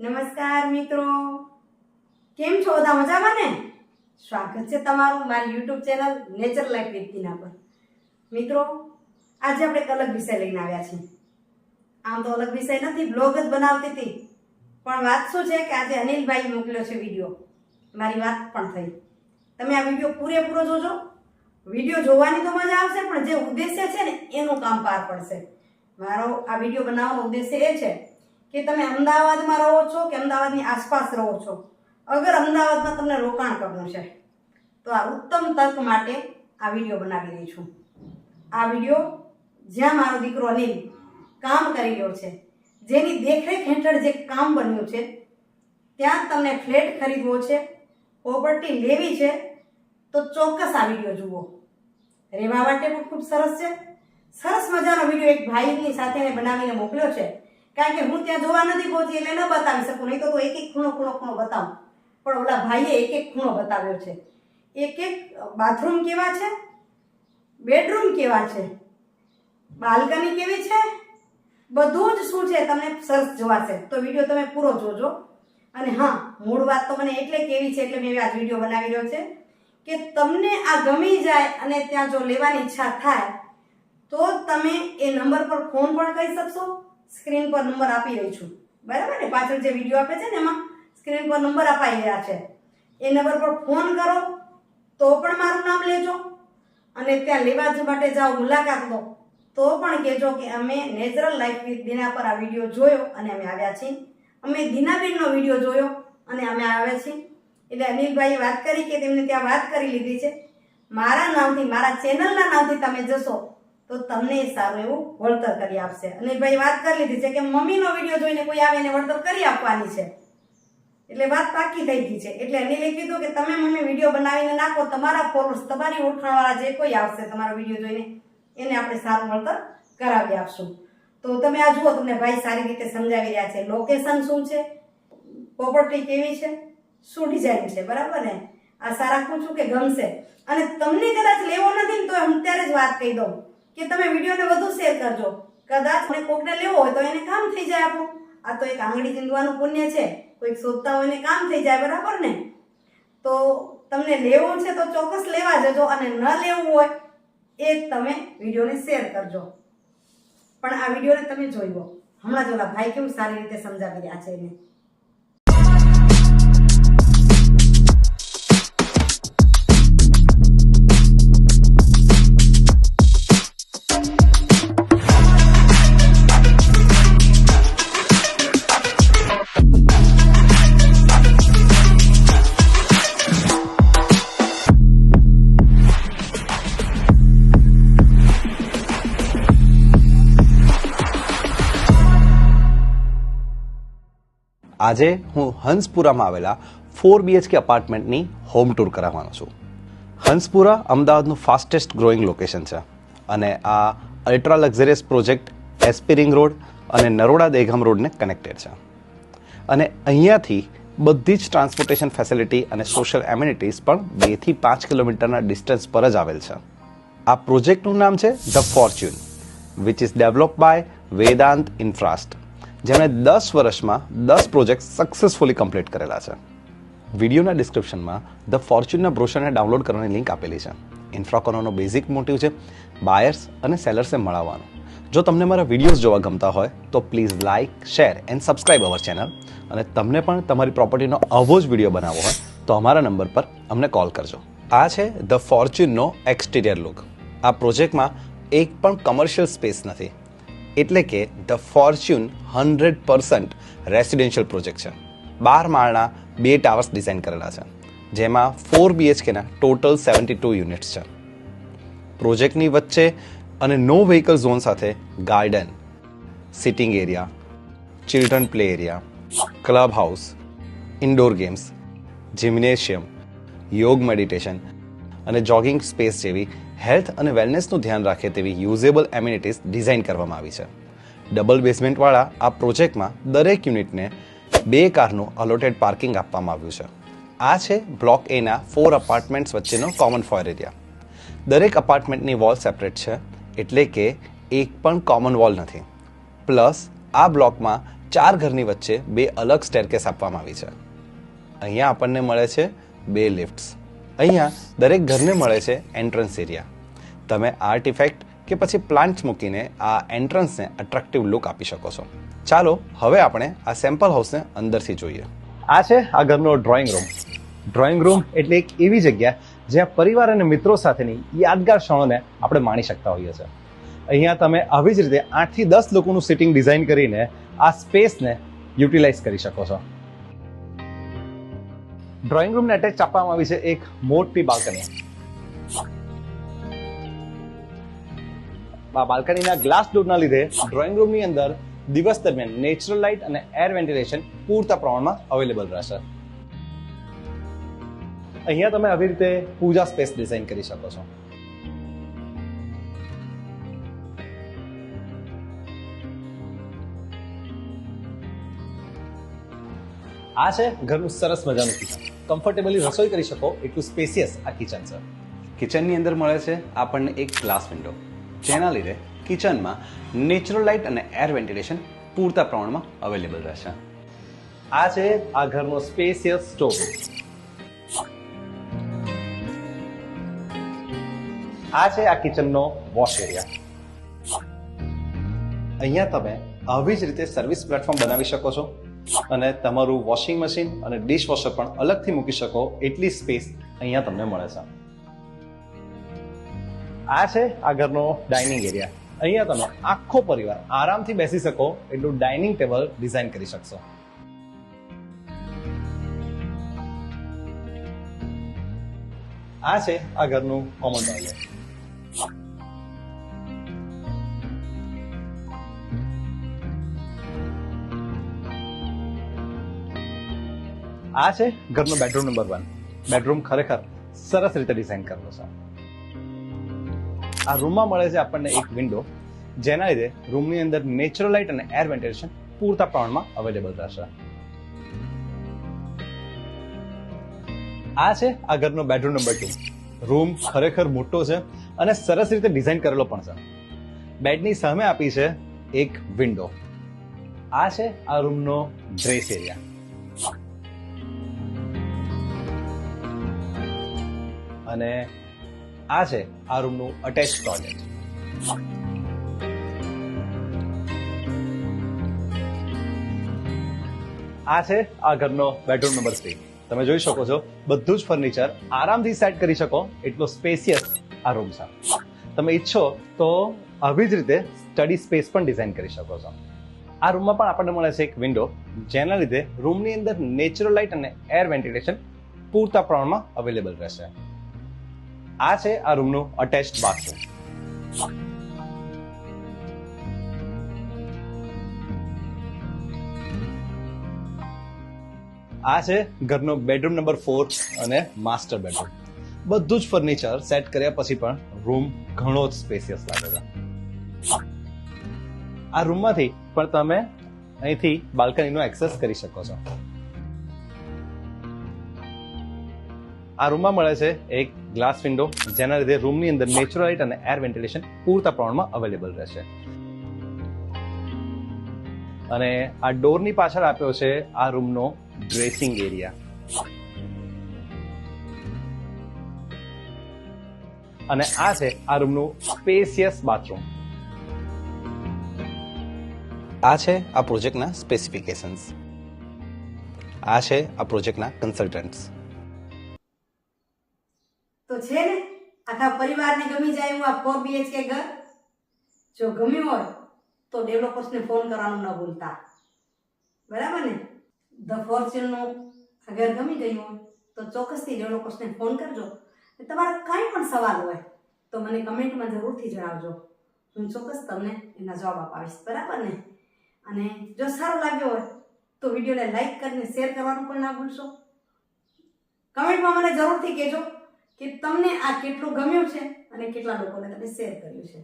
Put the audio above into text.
નમસ્કાર મિત્રો. કેમ છો? બધા મજામાં ને? સ્વાગત છે તમારું મારી યુટ્યુબ ચેનલ નેચર લાઈફ વ્યક્તિના પર. મિત્રો, આજે આપણે એક અલગ વિષય લઈને આવ્યા છીએ. આમ તો અલગ વિષય નથી બ્લોગ જ બનાવતી હતી. પણ વાત શું છે કે આજે અનિલભાઈ મોકલ્યો છે વીડિયો મારી વાત પણ થઈ. તમે આ વીડિયો પૂરેપૂરો જોજો. વીડિયો જોવાની તો મજા આવશે, પણ જે ઉદ્દેશ્ય છે ને, એનું કામ પાર પડશે. મારો આ વીડિયો બનાવવાનો ઉદ્દેશ્ય એ છે કે તમે અમદાવાદમાં રહો છો કે અમદાવાદની આસપાસ રહો છો? અગર અમદાવાદમાં તમને રોકાણ કરવું છે, તો આ ઉત્તમ તક માટે આ વીડિયો બનાવી રહી છું. આ વીડિયો જ્યાં મારો દીકરો અનિલ કામ કરી રહ્યો છે, જેની દેખરેખ હેઠળ જે કામ બન્યું છે, ત્યાં તમને ફ્લેટ ખરીદવો છે, પ્રોપર્ટી લેવી છે, તો ચોક્કસ આ વીડિયો જુઓ. રહેવા માટે પણ ખૂબ સરસ છે. સરસ મજાનો વીડિયો એક ભાઈની સાથે બનાવીને મોકલ્યો છે. કારણ કે હું ત્યાં જોવા નથી પહોંચી એટલે ન બતાવી શકું, નહીં તો એક એક ખૂણો ખૂણો ખૂણો બતાવું. પણ ઓલા ભાઈએ એક એક ખૂણો બતાવ્યો છે. એક એક બાથરૂમ કેવા છે? બેડરૂમ કેવા છે? બાલ્કની કેવી છે? બધું જ શું છે તમને સરસ જોવાશે. તો વીડિયો તમે પૂરો જોજો. અને હા, મૂળ વાત તો મને એટલે કેવી છે એટલે મેં આ વીડિયો બનાવી રહ્યો છે કે તમને આ ગમી જાય અને ત્યાં જો લેવાની ઈચ્છા થાય, તો તમે એ નંબર પર ફોન પણ કરી શકશો. સ્ક્રીન પર નંબર આપી રહી છું. બરાબર ને? પાછળ જે વીડિયો આપે છે ને એમાં સ્ક્રીન પર નંબર અપાઈ રહ્યા છે. એ નંબર પર ફોન કરો, તો પણ મારું નામ લેજો. અને ત્યાં લેવા માટે જાઓ, મુલાકાત લો. તો પણ કહેજો કે અમે નેચરલ લાઈફ વિથ દિના પર આ વીડિયો જોયો અને અમે આવ્યા છીએ. અમે દિનાબેનનો વીડિયો જોયો અને અમે આવ્યા છીએ. એટલે અનિલભાઈએ વાત કરી કે તેમને ત્યાં વાત કરી લીધી છે. મારા નામથી, મારા ચેનલના નામથી તમે જશો તો તમને સારું એવું વળતર કરી આપશે. અને ભાઈ વાત કરી લીધી છે કે મમ્મીનો વીડિયો જોઈને કોઈ આવે એને વળતર કરી આપવાની છે. એટલે વાત પાકી થઈ ગઈ છે. એટલે અનિલે કીધું કે તમે મમ્મી વીડિયો બનાવીને નાખો, તમારા ફોલોઅર્સ તમારી ઓળખાણવાળા જે કોઈ આવશે તમારો વીડિયો જોઈને, એને આપણે સારું વળતર કરાવી આપશું. તો તમે આ જુઓ, તમને ભાઈ સારી રીતે સમજાવી રહ્યા છે. લોકેશન શું છે? પ્રોપર્ટી કેવી છે? શું ડિઝાઇન છે? બરાબર ને? આશા રાખું છું કે ગમશે? અને તમને કદાચ લેવો નથી ને તો હું ત્યારે જ વાત કહી દઉં. કે તમે વિડીયોને વધુ શેર કરજો. કદાચ મને કોકને લેવો હોય તો એને કામ થઈ જાય આપણું. આ તો એક આંગળી ચીંધવાનું પુણ્ય છે. કોઈક શોધતા હોય એને કામ થઈ જાય, બરાબર ને? તો તમને લેવું છે તો ચોક્કસ લેવા જજો અને ન લેવું હોય એ તમે વિડીયોને શેર કરજો. પણ આ વિડીયોને તમે જોઈ લો. હમણાં જોલા ભાઈ કેવું સારી રીતે સમજાવી રહ્યા છે એને. આજે હું હંસપુરામાં આવેલા ફોર બીએચકે અપાર્ટમેન્ટની હોમ ટૂર કરાવવાનો છું. હંસપુરા અમદાવાદનું ફાસ્ટેસ્ટ ગ્રોઈંગ લોકેશન છે અને આ ultra luxurious project S P ring road અને નરોડા દેઘમ રોડને કનેક્ટેડ છે. અને અહીંયાથી બધી જ ટ્રાન્સપોર્ટેશન ફેસિલિટી અને સોશિયલ એમ્યુનિટીઝ પણ બેથી પાંચ કિલોમીટરના ડિસ્ટન્સ પર જ આવેલ છે. આ પ્રોજેક્ટનું નામ છે the Fortune which is develop by Vedant ઇન્ફ્રાસ્ટ જેમણે દસ વર્ષમાં દસ પ્રોજેક્ટ સક્સેસફુલી કમ્પ્લીટ કરેલા છે. વિડીયોના ડિસ્ક્રિપ્શનમાં ધ ફોર્ચ્યુનના બ્રોશરને ડાઉનલોડ કરવાની લિંક આપેલી છે. ઇન્ફ્રાકોનોનો બેઝિક મોટિવ છે બાયર્સ અને સેલર્સને મળવાનું જો તમને મારા વિડીયોઝ જોવા ગમતા હોય, તો please like share and subscribe our channel અને તમને પણ તમારી પ્રોપર્ટીનો આવો જ વીડિયો બનાવવો હોય, તો અમારા નંબર પર અમને કોલ કરજો. આ છે ધ ફોર્ચ્યુનનો એક્સટીરિયર લુક આ પ્રોજેક્ટમાં એક પણ કમર્શિયલ સ્પેસ નથી. એટલે કે the Fortune hundred percent residential project છે. બાર માળના બે ટાવર્સ ડિઝાઇન કરેલા છે, જેમાં ફોર બીએચકેના ટોટલ સેવન્ટી ટુ યુનિટ્સ છે. પ્રોજેક્ટની વચ્ચે અને નો વ્હીકલ ઝોન સાથે garden sitting area children play area club house indoor games gymnasium yoga meditation અને જોગિંગ સ્પેસ જેવી હેલ્થ અને વેલનેસનું ધ્યાન રાખે તેવી યુઝેબલ એમ્યુનિટીઝ ડિઝાઇન કરવામાં આવી છે. ડબલ બેઝમેન્ટવાળા આ પ્રોજેક્ટમાં દરેક યુનિટને બે કારનું અલોટેડ પાર્કિંગ આપવામાં આવ્યું છે. આ છે બ્લોક એના ફોર અપાર્ટમેન્ટ્સ વચ્ચેનો કોમન ફોર એરિયા દરેક અપાર્ટમેન્ટની વોલ સેપરેટ છે, એટલે કે એક પણ કોમન વોલ નથી. પ્લસ આ બ્લોકમાં ચાર ઘરની વચ્ચે બે અલગ સ્ટેરકેસ આપવામાં આવી છે. અહીંયા આપણને મળે છે બે લિફ્ટ્સ અહીંયા દરેક ઘરને મળે છે એન્ટ્રન્સ એરિયા તમે આર્ટ ઇફેક્ટ કે પછી પ્લાન્ટ્સ મૂકીને આ એન્ટ્રન્સને અટ્રેક્ટિવ લુક આપી શકો છો. ચાલો, હવે આપણે આ સેમ્પલ હાઉસને અંદરથી જોઈએ. આ છે આ ઘરનો ડ્રોઈંગ રૂમ ડ્રોઈંગ રૂમ એટલે એક એવી જગ્યા જ્યાં પરિવાર અને મિત્રો સાથેની યાદગાર ક્ષણોને આપણે માણી શકતા હોઈએ છીએ. અહીંયા તમે આવી જ રીતે આઠથી દસ લોકોનું સિટિંગ ડિઝાઇન કરીને આ સ્પેસને યુટિલાઇઝ કરી શકો છો. ડ્રોઈંગ રૂમને અટેચ આપવામાં આવી છે એક મોટી બાલ્કની. બાલ્કનીના ગ્લાસ ડોરના લીધે ડ્રોઈંગ રૂમની અંદર દિવસ દરમિયાન નેચરલ લાઇટ અને એર વેન્ટિલેશન પૂરતા પ્રમાણમાં અવેલેબલ રહેશે. અહીંયા તમે આવી રીતે પૂજા સ્પેસ ડિઝાઇન કરી શકો છો. આ છે ઘરનું સરસ મજાનું કિચન કમ્ફર્ટેબલી રસોઈ કરી શકો એટલું સ્પેસિયસ આ કિચન છે. કિચનની અંદર મળે છે આપણને એક ગ્લાસ વિન્ડો જેના લીધે કિચનમાં નેચરલ લાઇટ અને એર વેન્ટિલેશન પૂરતા પ્રમાણમાં અવેલેબલ રહેશે. આ છે આ ઘરનો સ્પેસિયસ સ્ટોવ આ છે આ કિચનનો વોશ એરિયા અહીંયા તમે આવી જ રીતે સર્વિસ પ્લેટફોર્મ બનાવી શકો છો અને તમારું વોશિંગ મશીન અને ડિશવોશર પણ અલગથી મૂકી શકો, એટલી સ્પેસ અહીંયા તમને મળે છે. આ છે આ ઘરનો ડાઇનિંગ એરિયા અહીંયા તમે આખો પરિવાર આરામથી બેસી શકો, એટલું ડાઇનિંગ ટેબલ ડિઝાઇન કરી શકશો. આ છે આ ઘરનું કોમન ટોયલેટ આ છે ઘરનો બેડરૂમ નંબર વન બેડરૂમ ખરેખર સરસ રીતે ડિઝાઇન કરેલો છે. આ રૂમમાં મળે છે આપણને એક વિન્ડો જેના લીધે રૂમની અંદર નેચરલ લાઇટ અને એર વેન્ટિલેશન પૂરતા પ્રમાણમાં અવેલેબલ રહેશે. આ છે આ ઘરનો બેડરૂમ નંબર ટુ રૂમ ખરેખર મોટો છે અને સરસ રીતે ડિઝાઇન કરેલો પણ છે. બેડની સામે આપી છે એક વિન્ડો આ છે આ રૂમનો ડ્રેસ એરિયા અને આ છે આ રૂમનું અટેચ ટોયલેટ આ છે આ ઘરનો બેડરૂમ નંબર થ્રી તમે જોઈ શકો છો, બધું જ ફર્નિચર આરામથી સેટ કરી શકો, એટલો સ્પેસિયસ આ રૂમ છે. તમે ઈચ્છો તો આવી જ રીતે સ્ટડી સ્પેસ પણ ડિઝાઇન કરી શકો છો. આ રૂમમાં પણ આપણને મળે છે એક વિન્ડો જેના લીધે રૂમની અંદર નેચરલ લાઇટ અને એર વેન્ટિલેશન પૂરતા પ્રમાણમાં અવેલેબલ રહેશે. આ છે આ રૂમનું અટેચ્ડ બાથરૂમ આ છે ઘરનો બેડરૂમ નંબર ફોર અને માસ્ટર બેડરૂમ બધું જ ફર્નિચર સેટ કર્યા પછી પણ રૂમ ઘણો જ સ્પેસિયસ લાગે છે. આ રૂમમાંથી પણ તમે અહીંથી બાલ્કનીનો એક્સેસ કરી શકો છો. આ રૂમમાં મળે છે એક ગ્લાસ વિન્ડો જેના લીધે રૂમની અંદર નેચરલ લાઇટ અને એર વેન્ટિલેશન પૂરતા પ્રમાણમાં અવેલેબલ રહેશે. અને આ ડોરની પાછળ આપ્યો છે આ રૂમનો ડ્રેસિંગ એરિયા અને આ છે આ રૂમનું સ્પેસિયસ બાથરૂમ આ છે આ પ્રોજેક્ટના સ્પેસિફિકેશન્સ આ છે આ પ્રોજેક્ટના કન્સલ્ટન્ટ્સ તો છે ને, આખા પરિવારને ગમી જાય એવું આ ફોર બીએચકે ઘર? જો ગમ્યું હોય, તો ડેવલપર્સને ફોન કરવાનું ન ભૂલતા. બરાબર ને? ધ ફોર્ચ્યુનનું ઘર ગમી ગયું હોય, તો ચોક્કસથી ડેવલપર્સને ફોન કરજો. તમારો કાંઈ પણ સવાલ હોય, તો મને કમેન્ટમાં જરૂરથી જણાવજો. હું ચોક્કસ તમને એના જવાબ અપાવીશ બરાબર ને? અને જો સારો લાગ્યો હોય, તો વિડીયોને લાઈક કરીને શેર કરવાનું પણ ના ભૂલશો. કમેન્ટમાં મને જરૂરથી કહેજો. કે તમને આ કેટલું ગમ્યું છે અને કેટલા લોકોને તમે શેર કર્યું છે?